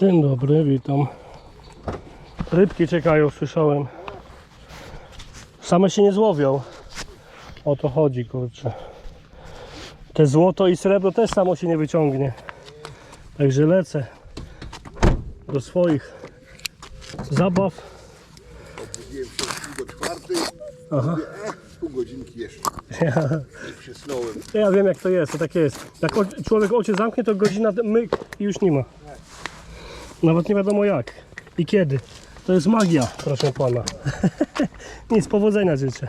Dzień dobry, witam. Rybki czekają, słyszałem. Same się nie złowią. O to chodzi, kurczę. Te złoto i srebro też samo się nie wyciągnie. Także lecę do swoich zabaw. Obudziłem się do czwartej. Aha. Pół godzinki jeszcze. Ja, przysnąłem. ja wiem jak to jest, to tak jest. Jak człowiek oczy zamknie, to godzina myk i już nie ma. Nawet nie wiadomo jak i kiedy. To jest magia, proszę pana. Nic, powodzenia życzę.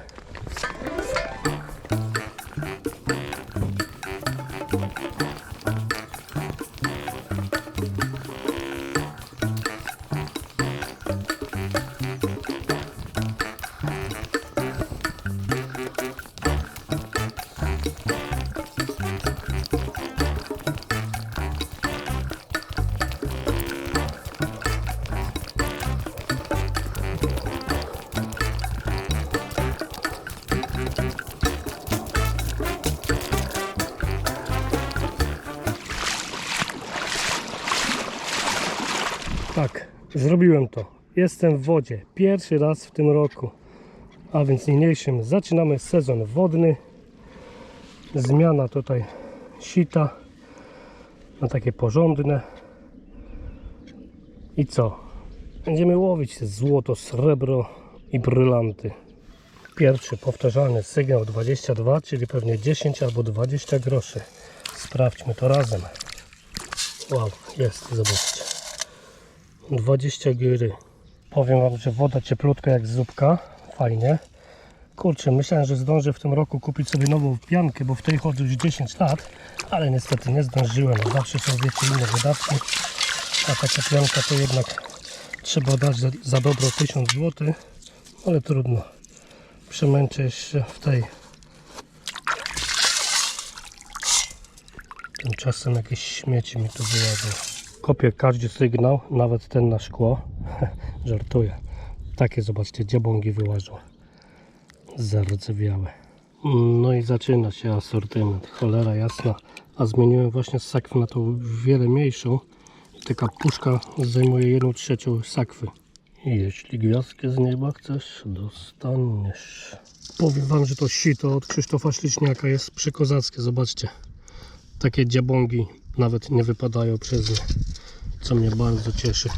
Zrobiłem to. Jestem w wodzie. Pierwszy raz w tym roku. A więc niniejszym zaczynamy sezon wodny. Zmiana tutaj sita na takie porządne. I co? Będziemy łowić złoto, srebro i brylanty. Pierwszy powtarzalny sygnał 22, czyli pewnie 10 albo 20 groszy. Sprawdźmy to razem. Wow, jest, zobaczcie. 20 giry. Powiem wam, że woda cieplutka jak zupka. Fajnie. Kurczę, myślałem, że zdążę w tym roku kupić sobie nową piankę, bo w tej chodzę już 10 lat, ale niestety nie zdążyłem. Zawsze są wiecie inne wydatki, a taka pianka to jednak trzeba dać za, za dobro 1000 zł, ale trudno. Przemęczę się w tej. Tymczasem jakieś śmieci mi tu wyjadą. Kopię każdy sygnał, nawet ten na szkło. Żartuję. Takie zobaczcie, dziabągi wyłażą. Zardzewiałe. No i zaczyna się asortyment. Cholera jasna. A zmieniłem właśnie z sakwy na tą wiele mniejszą. Taka puszka zajmuje jedną trzecią sakwy. Jeśli gwiazdkę z nieba chcesz, dostaniesz. Powiem wam, że to sito od Krzysztofa Śliczniaka jest przekozackie. Zobaczcie. Takie dziabągi nawet nie wypadają przez nie. Co mnie bardzo cieszy.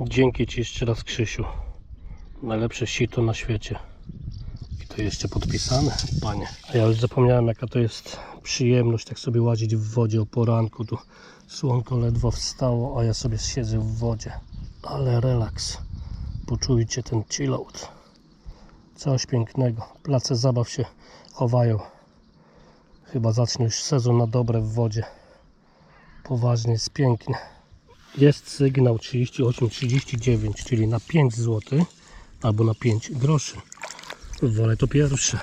Dzięki Ci jeszcze raz Krzysiu. Najlepsze sito na świecie. I to jeszcze podpisane, panie. A ja już zapomniałem jaka to jest przyjemność tak sobie łazić w wodzie o poranku. Tu słonko ledwo wstało, a ja sobie siedzę w wodzie. Ale relaks. Poczujcie ten chillout. Coś pięknego. Place zabaw się chowają. Chyba zacznie już sezon na dobre w wodzie. Poważnie jest pięknie. Jest sygnał 38-39, czyli na 5 zł albo na 5 groszy. Wolę to pierwsze.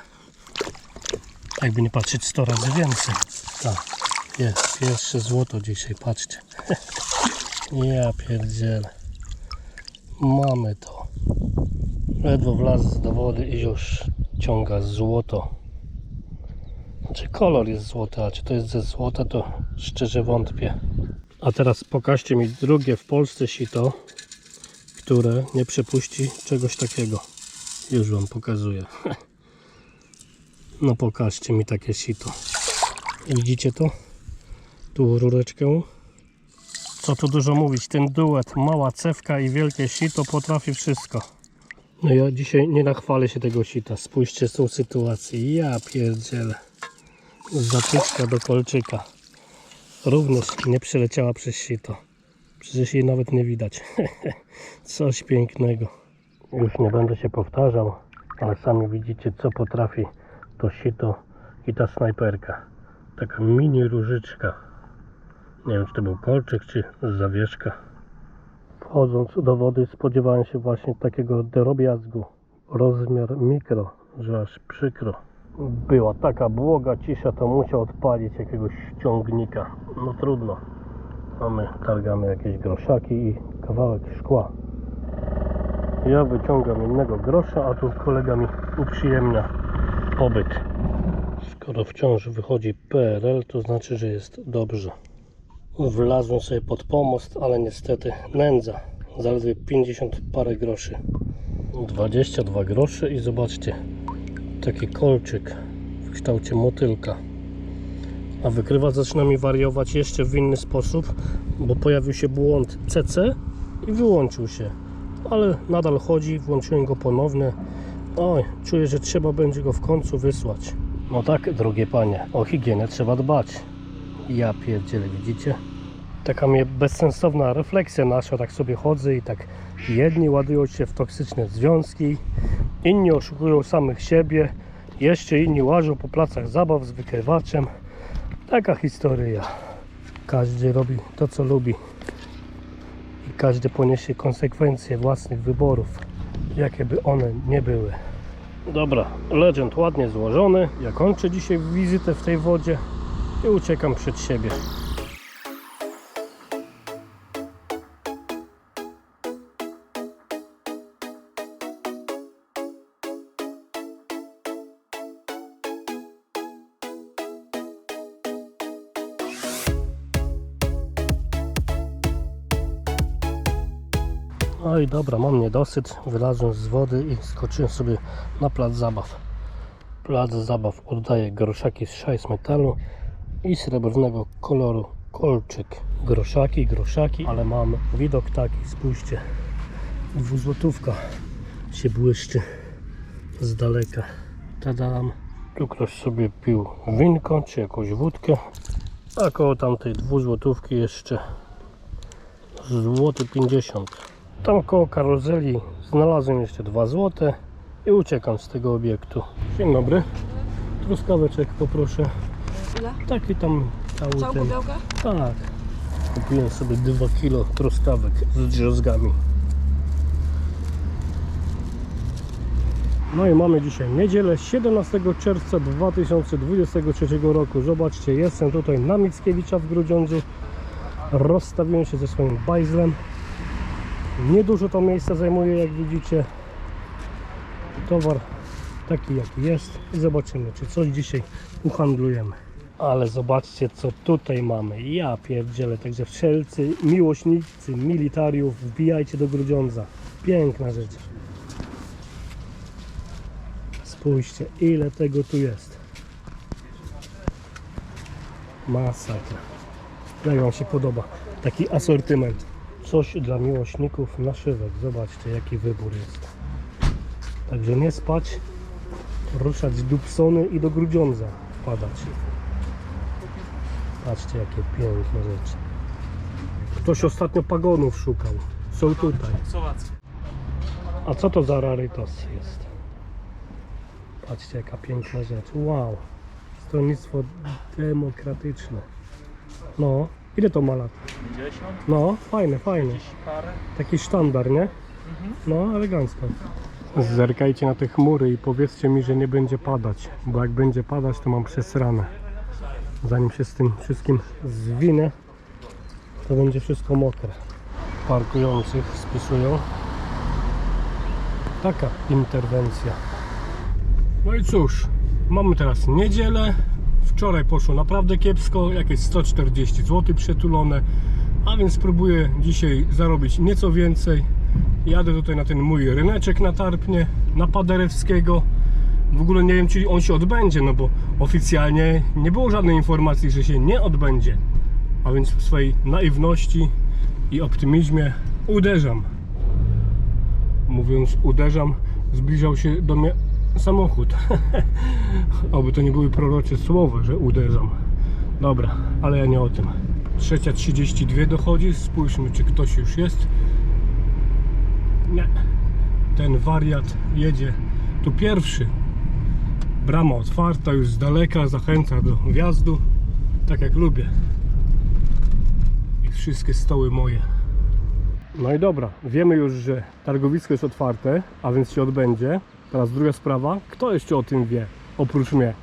Jakby nie patrzeć 100 razy więcej. Tak, jest pierwsze złoto dzisiaj, patrzcie. Ja pierdzielę. Mamy to. Ledwo wlazł do wody i już ciąga złoto. Znaczy kolor jest złoty, a czy to jest ze złota, to szczerze wątpię. A teraz pokażcie mi drugie w Polsce sito, które nie przepuści czegoś takiego. Już Wam pokazuję. No pokażcie mi takie sito. Widzicie to? Tu rureczkę. Co tu dużo mówić, ten duet, mała cewka i wielkie sito potrafi wszystko. No ja dzisiaj nie nachwalę się tego sita. Spójrzcie z tą sytuację. Ja pierdzielę. Z zatyczka do kolczyka. Również nie przeleciała przez sito. Przecież jej nawet nie widać. Coś pięknego. Już nie będę się powtarzał, ale sami widzicie co potrafi to sito i ta snajperka. Taka mini różyczka. Nie wiem czy to był kolczyk czy zawieszka. Wchodząc do wody spodziewałem się właśnie takiego drobiazgu. Rozmiar mikro, że aż przykro. Była taka błoga cisza, to musiał odpalić jakiegoś ściągnika. No trudno. A my targamy jakieś groszaki i kawałek szkła. Ja wyciągam innego grosza, a tu kolega mi uprzyjemnia pobyt. Skoro wciąż wychodzi PRL, to znaczy, że jest dobrze. Wlazłem sobie pod pomost, ale niestety nędza. Zaledwie 50 parę groszy. 22 grosze i zobaczcie, taki kolczyk w kształcie motylka. A wykrywacz zaczyna mi wariować jeszcze w inny sposób, bo pojawił się błąd CC i wyłączył się. Ale nadal chodzi, włączyłem go ponownie. Oj, czuję, że trzeba będzie go w końcu wysłać. No tak, drogie panie, o higienę trzeba dbać. Ja pierdzielę, widzicie? Taka mnie bezsensowna refleksja nasza, tak sobie chodzę i tak jedni ładują się w toksyczne związki, inni oszukują samych siebie, jeszcze inni łażą po placach zabaw z wykrywaczem. Taka historia. Każdy robi to, co lubi. I każdy poniesie konsekwencje własnych wyborów, jakie by one nie były. Dobra, legend ładnie złożony. Ja kończę dzisiaj wizytę w tej wodzie i uciekam przed siebie. No i dobra, mam niedosyt. Wylazłem z wody i skoczyłem sobie na plac zabaw. Plac zabaw oddaje groszaki z szajs metalu i srebrnego koloru kolczyk. Groszaki, groszaki, ale mam widok taki, spójrzcie. Dwuzłotówka się błyszczy z daleka. Tadam. Tu ktoś sobie pił winko czy jakąś wódkę. A koło tamtej dwuzłotówki jeszcze złoty 50. Tam koło karuzeli znalazłem jeszcze 2 złote i uciekam z tego obiektu. Dzień dobry. Truskaweczek poproszę. Ile? Taki tam cały Całą ten. pudełkę? Tak. Kupiłem sobie 2 kilo truskawek z drzozgami. No i mamy dzisiaj niedzielę 17 czerwca 2023 roku. Zobaczcie, jestem tutaj na Mickiewicza w Grudziądzu. Rozstawiłem się ze swoim bajzlem. Niedużo to miejsca zajmuje, jak widzicie. Towar taki jaki jest i zobaczymy, czy coś dzisiaj uhandlujemy. Ale zobaczcie, co tutaj mamy. Ja pierdzielę, także wszelcy miłośnicy militariów wbijajcie do Grudziądza. Piękna rzecz. Spójrzcie, ile tego tu jest. Masakra. Jak Wam się podoba taki asortyment? Coś dla miłośników naszywek. Zobaczcie, jaki wybór jest. Także nie spać, ruszać Dubsony i do Grudziądza wpadać. Patrzcie, jakie piękne rzeczy. Ktoś ostatnio pagonów szukał. Są tutaj. A co to za rarytas jest? Patrzcie, jaka piękna rzecz. Wow. Stronnictwo demokratyczne. No, ile to ma lat? 50, No, fajne, fajne. parę. Taki sztandar, nie? No, elegancko. Zerkajcie na te chmury i powiedzcie mi, że nie będzie padać, bo jak będzie padać, to mam przesrane. Zanim się z tym wszystkim zwinę, to będzie wszystko mokre. Parkujących spisują. Taka interwencja. No i cóż, mamy teraz niedzielę. Wczoraj poszło naprawdę kiepsko, jakieś 140 zł przetulone, a więc spróbuję dzisiaj zarobić nieco więcej. Jadę tutaj na ten mój ryneczek na Tarpnie, na Paderewskiego. W ogóle nie wiem, czy on się odbędzie, no bo oficjalnie nie było żadnej informacji, że się nie odbędzie. A więc w swojej naiwności i optymizmie uderzam. Mówiąc uderzam, zbliżał się do mnie samochód. Oby to nie były prorocze słowa, że uderzam. Dobra, ale ja nie o tym. Trzecia 32 dochodzi, spójrzmy czy ktoś już jest. Nie. Ten wariat jedzie tu pierwszy. Brama otwarta już z daleka, zachęca do wjazdu. Tak jak lubię. I wszystkie stoły moje. No i dobra, wiemy już, że targowisko jest otwarte, a więc się odbędzie. Teraz druga sprawa, kto jeszcze o tym wie, oprócz mnie?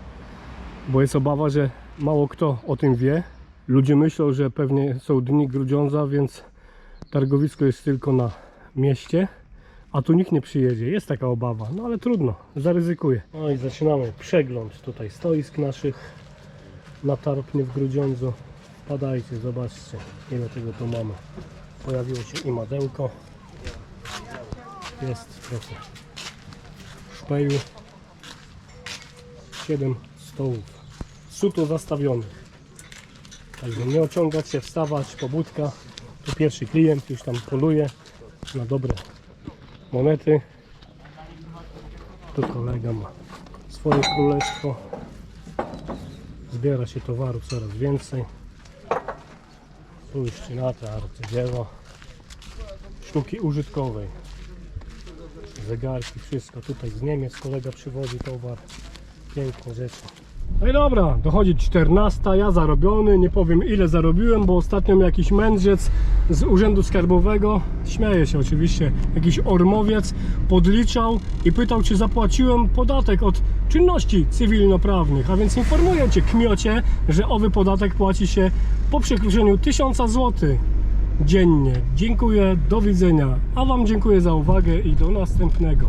Bo jest obawa, że mało kto o tym wie. Ludzie myślą, że pewnie są dni Grudziądza, więc targowisko jest tylko na mieście, a tu nikt nie przyjedzie. Jest taka obawa, no ale trudno, zaryzykuję. No i zaczynamy przegląd tutaj stoisk naszych na Tarpnie w Grudziądzu. Wpadajcie, zobaczcie ile tego tu mamy. Pojawiło się i madełko. Jest trochę szpeju. 7 stołów. Suto zastawionych. Także nie ociągać się, wstawać, pobudka. Tu pierwszy klient już tam poluje na dobre monety. Tu kolega ma swoje królestwo. Zbiera się towaru coraz więcej. Spójrzcie na te arcydzieło. Sztuki użytkowej. Zegarki, wszystko. Tutaj z Niemiec kolega przywozi towar. Piękne rzeczy. No i dobra, dochodzi 14, ja zarobiony, nie powiem ile zarobiłem, bo ostatnio jakiś mędrzec z Urzędu Skarbowego, śmieje się oczywiście, jakiś ormowiec, podliczał i pytał, czy zapłaciłem podatek od czynności cywilnoprawnych, a więc informuję Cię, kmiocie, że owy podatek płaci się po przekroczeniu 1000 zł dziennie. Dziękuję, do widzenia, a Wam dziękuję za uwagę i do następnego.